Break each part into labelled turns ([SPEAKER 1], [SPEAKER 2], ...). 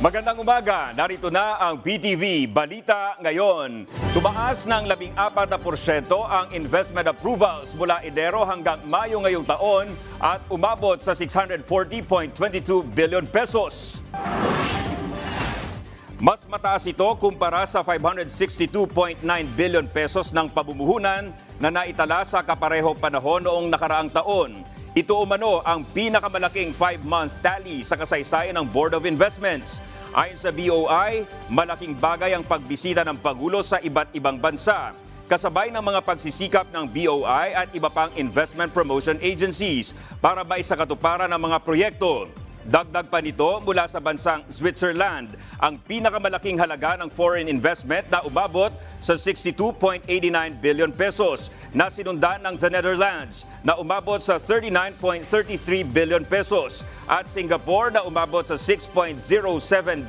[SPEAKER 1] Magandang umaga, narito na ang PTV Balita Ngayon. Tumaas ng 14% ang investment approvals mula Enero hanggang Mayo ngayong taon at umabot sa 640.22 billion pesos. Mas mataas ito kumpara sa 562.9 billion pesos ng pabumuhunan na naitala sa kapareho panahon noong nakaraang taon. Ito umano ang pinakamalaking 5-month tally sa kasaysayan ng Board of Investments. Ayon sa BOI, malaking bagay ang pagbisita ng Pangulo sa iba't ibang bansa kasabay ng mga pagsisikap ng BOI at iba pang investment promotion agencies para maisakatuparan ang mga proyekto. Dagdag pa nito mula sa bansang Switzerland ang pinakamalaking halaga ng foreign investment na umabot sa 62.89 billion pesos na sinundan ng the Netherlands na umabot sa 39.33 billion pesos at Singapore na umabot sa 6.07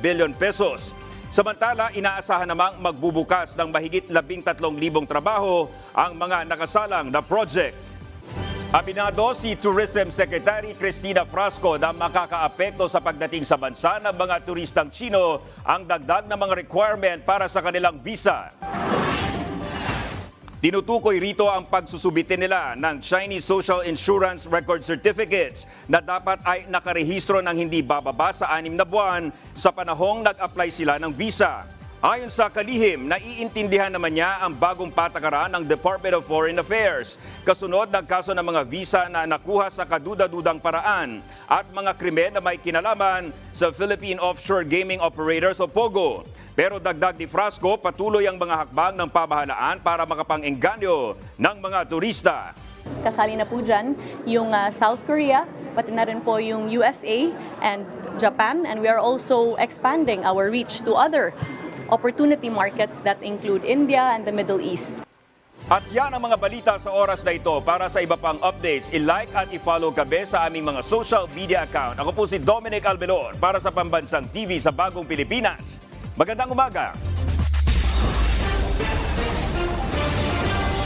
[SPEAKER 1] billion pesos. Samantala, inaasahan namang magbubukas ng mahigit 13,000 trabaho ang mga nakasalang na project. Aminado si Tourism Secretary Cristina Frasco na makakaapekto sa pagdating sa bansa ng mga turistang Chino ang dagdag na mga requirement para sa kanilang visa. Tinutukoy rito ang pagsusubitin nila ng Chinese Social Insurance Record Certificates na dapat ay nakarehistro ng hindi bababa sa anim na buwan sa panahong nag-apply sila ng visa. Ayon sa kalihim, naiintindihan naman niya ang bagong patakaran ng Department of Foreign Affairs kasunod ng kaso ng mga visa na nakuha sa kaduda-dudang paraan at mga krimen na may kinalaman sa Philippine Offshore Gaming Operators o POGO. Pero dagdag ni Frasco, patuloy ang mga hakbang ng pamahalaan para makapang-engganyo ng mga turista.
[SPEAKER 2] Kasali na po dyan yung ah, South Korea, pati na rin po yung USA and Japan. And we are also expanding our reach to other opportunity markets that include India and the Middle East.
[SPEAKER 1] At yan ang mga balita sa oras na ito. Para sa iba pang updates, i-like at i-follow kabe sa aming mga social media account. Ako po si Dominic Albelor para sa Pambansang TV sa Bagong Pilipinas. Magandang umaga!